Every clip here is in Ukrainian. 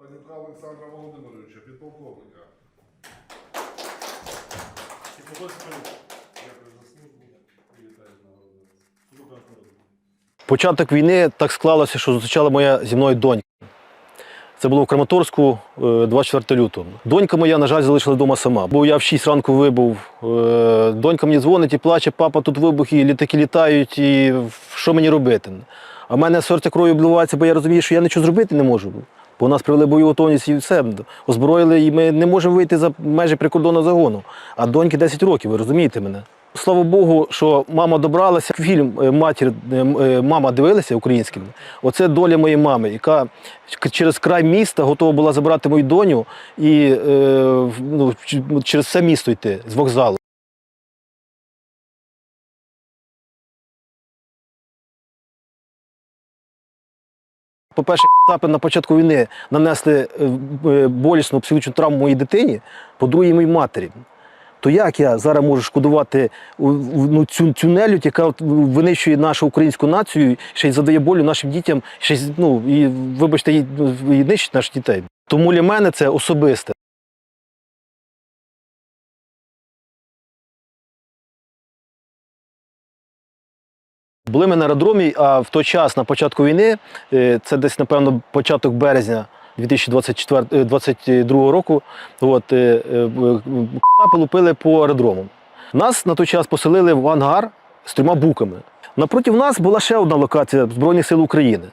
Панюка Олександра Володимировича, підполковника. Дякую за службу і вітаю з нагородою. Служба народу. Початок війни так склалося, що зустрічала моя зі мною донька. Це було в Краматорську е, 24 лютого. Донька моя, на жаль, залишилась вдома сама. Бо я в 6 ранку вибув. Е, Донька мені дзвонить і плаче, папа, тут вибухи, літаки літають, і що мені робити? А в мене серце кров'ю обливається, бо я розумію, що я нічого зробити не можу. Бо нас привели бойову готовність і все, озброїли, і ми не можемо вийти за межі прикордонного загону. А доньки 10 років, ви розумієте мене? Слава Богу, що мама добралася. Фільм е, матір, е, е, мама дивилася українським. Оце доля моєї мами, яка через край міста готова була забрати мою доню і ну, через все місто йти з вокзалу. По-перше, КАПи на початку війни нанесли е, е, болісну психічну травму моїй дитині, по-друге, моїй матері. То як я зараз можу шкодувати ну, цю, цю нелюдь, яка винищує нашу українську націю, ще й задає болю нашим дітям, ще й, ну, і, вибачте, і, ну, і нищить наших дітей. Тому для мене це особисте. Були ми на аеродромі, а в той час, на початку війни, е, це десь, напевно, початок березня 2024, е, 22 року, от, е, е, б- КАПи лупили по аеродрому. Нас на той час поселили в ангар з трьома буками. Напроти нас була ще одна локація Збройних сил України.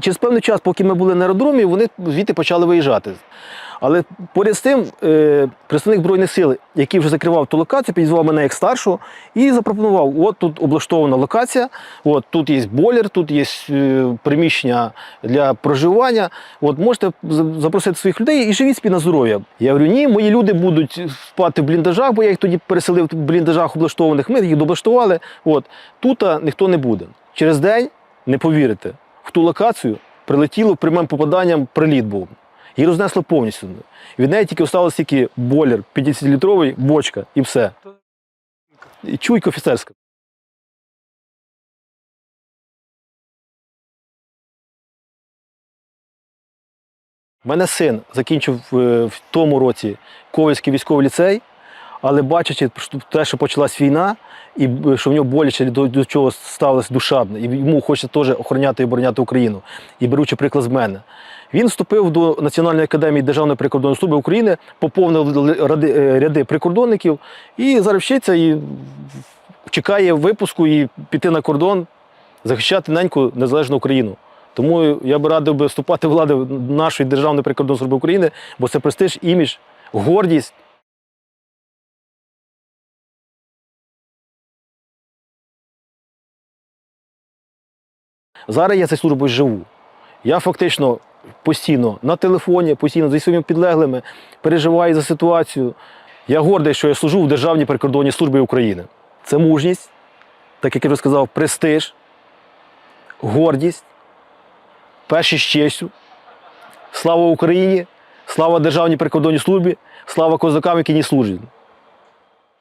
Через певний час, поки ми були на аеродромі, вони звідти почали виїжджати. Але поряд з тим, е, представник Збройних сил, який вже закривав ту локацію, підізвав мене як старшого і запропонував: от тут облаштована локація, от тут є бойлер, тут є е, приміщення для проживання. От можете запросити своїх людей і живіть собі на здоров'я. Я говорю, ні, мої люди будуть спати в бліндажах, бо я їх тоді переселив в бліндажах облаштованих. Ми їх облаштували. От тут а, ніхто не буде. Через день, не повірите, в ту локацію прилетіло прямим попаданням приліт був. Її рознесло повністю. Від неї тільки залишилось тільки бойлер 50-літровий, бочка і все. Чуйка офіцерська. У мене син закінчив е, в тому році Ковальський військовий ліцей, але бачачи те, що почалась війна, і що в нього боляче до, до чого ставилось душевне, і йому хочеться теж охороняти і обороняти Україну. І беручи приклад з мене. Він вступив до Національної академії Державної прикордонної служби України, поповнив ради- е, ряди прикордонників і зараз вчиться і чекає випуску і піти на кордон, захищати неньку незалежну Україну. Тому я би радив би вступати в влади нашої Державної прикордонної служби України, бо це престиж, імідж, гордість. Зараз я цією службою живу. Я фактично постійно на телефоні, постійно зі своїми підлеглими переживаю за ситуацію. Я гордий, що я служу в Державній прикордонній службі України. Це мужність, так як я вже сказав, престиж, гордість, перші з честю. Слава Україні, слава Державній прикордонній службі, слава козакам, які не служать.